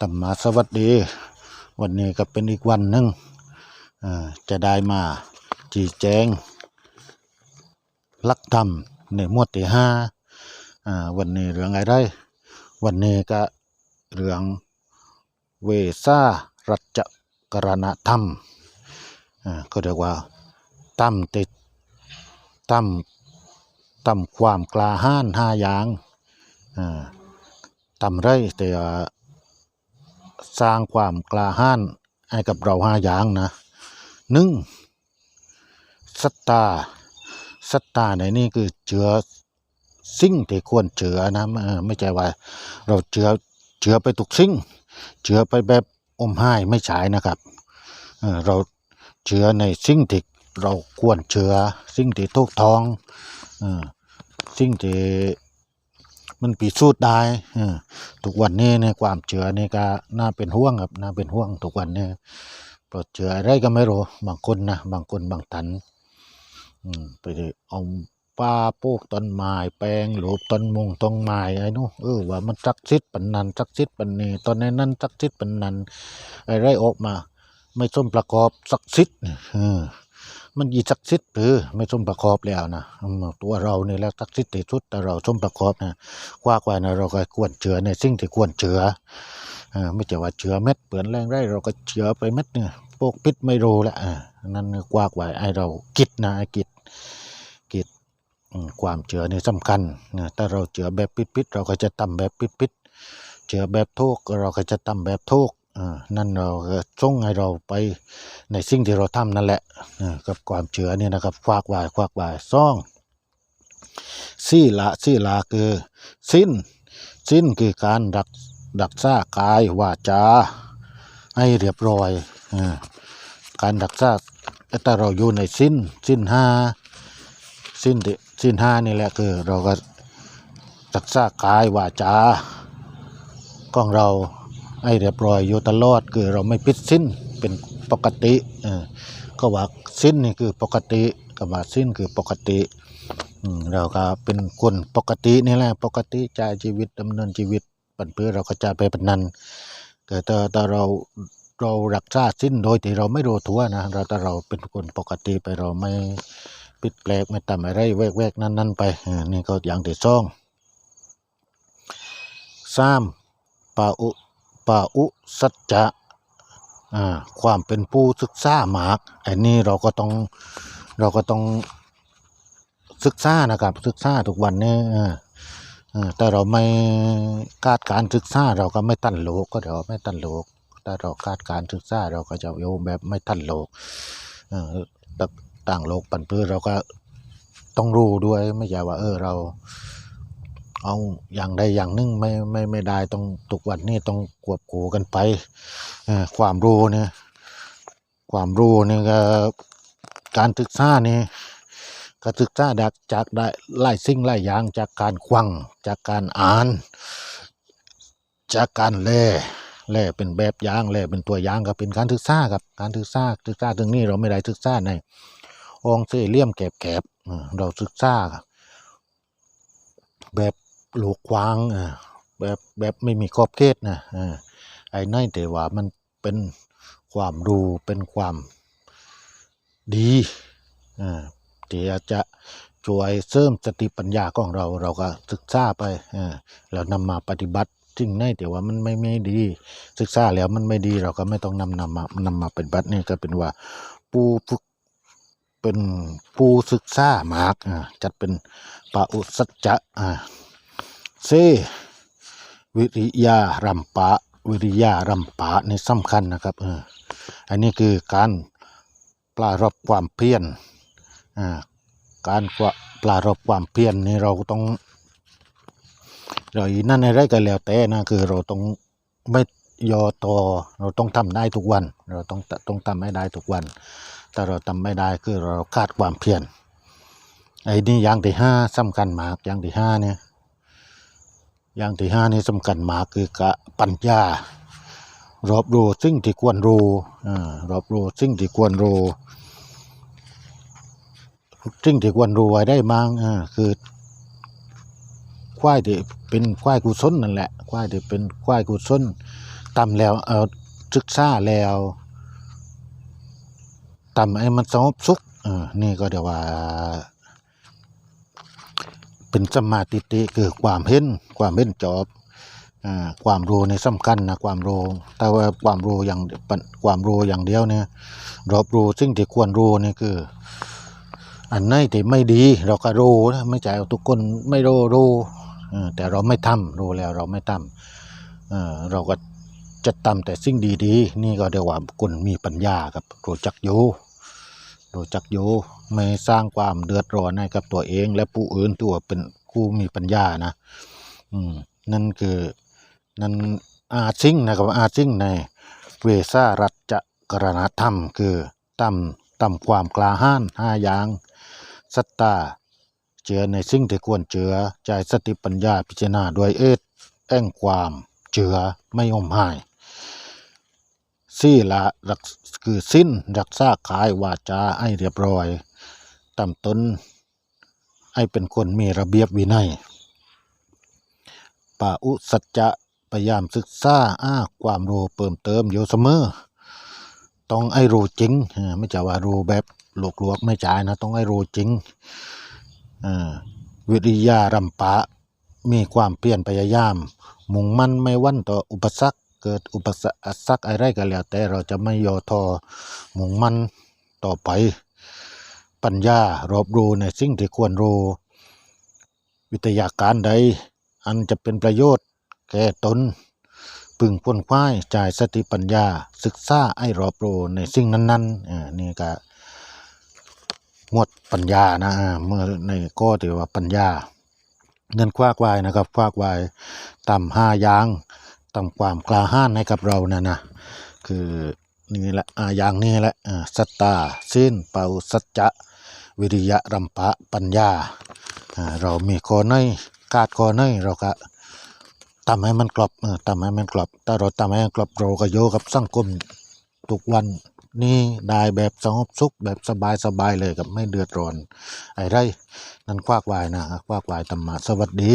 ตัมมาสวัสดี วันนี้ก็เป็นอีกวันหนึ่งจะได้มาจีแจงลักธรรมในมวดที่ห้าอ่าวันนี้เรื่องอะไรวันนี้ก็เรื่องเวสารัจกรณธรรมอ่าก็เรียกว่าตั้มติดตั้มตั้มความกล้าห้านห้าอย่างอ่าตั้มไรแต่ สร้างความกล้าหานให้กับเราห้าอย่างนะหนึ่งศรัทธาศรัทธาในนี่คือเจือสิ่งที่ควรเจือนะไม่ใช่ว่า เราเจือเจือไปทุกสิ่งเจือไปแบบอมห้ยไม่ใช่นะครับเราเจือในสิ่งที่เราควรเจือสิ่งที่ถูกต้องอสิ่งที่ มันพิสูจน์ได้อทุกวันนี้ในความเชื่อนี่ก็น่าเป็นห่วงครับน่าเป็นห่วงทุกวันนี้เพราะเชื่ออะไรก็ไม่รู้บางคนนะบางคนบางตันอืมไปเอาป้าปลูกต้นไม้แปลงหลูปต้นมงต้นไม้ไอ้นู้นเออว่ามันศักดิ์สิทธิ์ปันนันศักดิ์สิทธิ์ปันนี้ตอนนี้นั่นศักดิ์สิทธิ์ปันนันอะไรออกมา ไม่ส้มประกอบศักดิ์สิทธิ์เนี่ยเออ มันยีศักดิ์สิทธิ์หรือไม่สมประกอบแล้วนะตัวเรานี่แล้วศักดิ์สิทธิ์ที่สุดแต่เราสมประกอบนะกว่ากว่านะเราก็ควรเจือในสิ่งที่ควรเจือเอไม่ใช่ว่าเจือเม็ดเปลือนแรงไรเราก็เจือไปเม็ดเนี่ยพวกพิษไม่รู้ละนั่นกว่ากว่าไอเรากิจนะไอกิจกิจอืมความเจือนี่สำคัญนะถ้าเราเจือแบบพิษพิษเราก็จะทำแบบพิษพิษเจือแบบทุกเราก็จะทำแบบทุก นั่นเราก็ส่งให้เราไปในสิ่งที่เราทำนั่นแหละอ่ากับความเจือเนี่ยนะครับควักวายควักวายซ่องสี่ละสี่ลาคือสิ้น สิ้นคือการรักรักษากายวาจาให้เรียบร้อยอ่าการรักษาแต่เราอยู่ในสิ้นสิ้นห้าสิ้นที่สิ้นห้านี่แหละคือเราก็รักษากายวาจาของเรา ให้เรียบร้อยอยู่ตลอดคือเราไม่พิดสิ้นเป็นปกติเออก็ว่าสิ้นนี่คือปกติก็ว่าสิ้นคือปกติเราก็เป็นคนปกตินี่แหละปกติใช้ชีวิตดำเนินชีวิตปันเพื่อเราก็จะไปปานนั้นแต่ถ้าถ้าเราเรารักษาสิ้นโดยที่เราไม่รู้ตัวนะเราถ้าเราเป็นคนปกติไปเราไม่ปิดแปลกไม่ทำอะไรแวกๆนั้นๆไปอ่านี่ก็อย่างที่สองสามปาอุ ปาอุสัจจะความเป็นผู้ศึกษาหมากอันนี้เราก็ต้องเราก็ต้องศึกษานะครับศึกษาทุกวันนี้แต่เราไม่คาดการศึกษาเราก็ไม่ตันโลกก็เดี๋ยวไม่ตันโลกแต่เราคาดการศึกษาเราก็จะโยมแบบไม่ตันโลกต่างโลกปันเพื้นเราก็ต้องรู้ด้วยไม่ใช่ว่าเออเรา เอาอย่างใดอย่างหนึ่งไม่ไม่ไม่ได้ต้องทุกวันนี้ต้องควบคู่กันไปความรู้เนี่ยความรู้นี่ก็การศึกษานี่การศึกษาจากจากได้หลายสิ่งหลายอย่างจากการควังจากการอ่าน จากการแล่แล่เป็นแบบอย่างแล่เป็นตัวอย่างก็เป็นการศึกษาครับการศึกษาศึกษาตรงนี้เราไม่ได้ศึกษาในองค์เสเหลี่ยมแกบๆเราศึกษาแบบ ลูกควางแบบแบบไม่มีขอบเขตนะเออไอ้นั่นแต่ว่ามันเป็นความรู้เป็นความดีอ่าที่จะช่วยเสริมสติปัญญาของเราเราก็ศึกษาไปอ่าแล้วนำมาปฏิบัติสิ่งไหนแต่ว่ามันไม่ไม่ดีศึกษาแล้วมันไม่ดีเราก็ไม่ต้องนำนำมานำมาปฏิบัตินี่ก็เป็นว่าผู้ฝึกเป็นผู้ศึกษามากจัดเป็นปะอุสัจจะอ่า เซวิริยารัมปะ วิริยารัมปะนี่สำคัญนะครับเอออันนี้คือการปรารบความเพียรอ่าการกว่าปลารบความเพียรนี่เราต้องเราอีนั่นอะไรก็แล้วแต่นะคือเราต้องไม่ยอต่อเราต้องทำได้ทุกวัน เราต้องต้องทำให้ได้ทุกวันถ้าเราทำไม่ได้คือเราขาดความเพียรไอ้นี่อย่างที่ห้าสำคัญมากอย่างที่ห้าเนี่ย อย่างที่ห้านี่สำคัญมากคือกะปัญญารอบรู้สิ่งที่ควรรู้อ่ารอบรู้สิ่งที่ควรรู้สิ่งที่ควรรู้ไว้ได้มั้งอ่าคือควายที่เป็นควายกุศลนั่นแหละควายที่เป็นควายกุศลตำแล้วเอาศึกษาแล้วตำให้มันสงบสุขนี่ก็เดี๋ยวว่า เป็นสมมาติติคือความเห็นความเห็นจอบอความรู้ในสำคัญนะความรู้แต่ว่าความรู้อย่างความรู้อย่างเดียวเนี่ยรอบรู้ซึ่งที่ควรรู้นี่คือ อันไหนที่ไม่ดี เราก็รู้นะไม่ใช่ว่าทุกคนไม่รู้รู้แต่เราไม่ทำรู้แล้วเราไม่ทำเออเราก็จะทำแต่สิ่งดีๆ นี่ก็เรียกว่าคนมีปัญญาครับรู้จักอยู่ รู้จักอยู่ไม่สร้างความเดือดร้อนให้กับตัวเองและผู้อื่นตัวเป็นผู้มีปัญญานะ อืม นั่นคือนั่นอาซิงนะครับอาซิงในเวสารัจกรณธรรม คือต่ำต่ำความกล้าห้านห้าอย่างสัตตาเจือในสิ่งที่ควรเจือใจสติปัญญาพิจารณาด้วยเอตแอ่งความเจือไม่อมหาย สี่ละรักคือสิ้นรักษาขายวาจาให้เรียบร้อยตำต้นให้เป็นคนมีระเบียบวินัยป่าอุสัจจะพยายามศึกษาอ้าความรู้เพิ่มเติมอยู่เสมอ ต้องไอรู้จริง ไม่ใช่ว่ารู้แบบหลวกๆไม่จ่ายนะ ต้องไอรู้จริงวิริยารำปะ มีความเปลี่ยนพยายาม มุ่งมั่นไม่วันต่ออุปสรรค เกิดอุปสรรคสักอะไรก็แล้ว แต่เราจะไม่ย่อท้อมุ่งมั่นต่อไป ปัญญารอบรู้ในสิ่งที่ควรรู้วิทยาการใด อันจะเป็นประโยชน์ แก่ตนพึงพ้นควายจ่ายสติปัญญา ศึกษาไอ้รอบรู้ในสิ่งนั้นๆอ่านี่ก็งดปัญญานะเมื่อในก็ถือว่าปัญญาเงินคว้ากวายนะครับคว้ากวายต่ำห้ายาง ต่ำความกล้าหานให้กับเรานะนะคือนี่แหละอ่าอย่างนี้แหละอ่าสตตาสิ้นเป่าสัจจะวิริยะรัมปะปัญญาอ่าเรามีข้อในกาดข้อในเราก็ทำให้มันกรอบเออทำให้มันกรอบถ้าเราทำให้มันกรอบเราก็โยกับสังคมทุกวันนี่ได้แบบสงบสุขแบบสบายๆเลยกับไม่เดือดร้อนอะไรนั่นคว้ากวายนะคว้ากวายธรรมะสวัสดี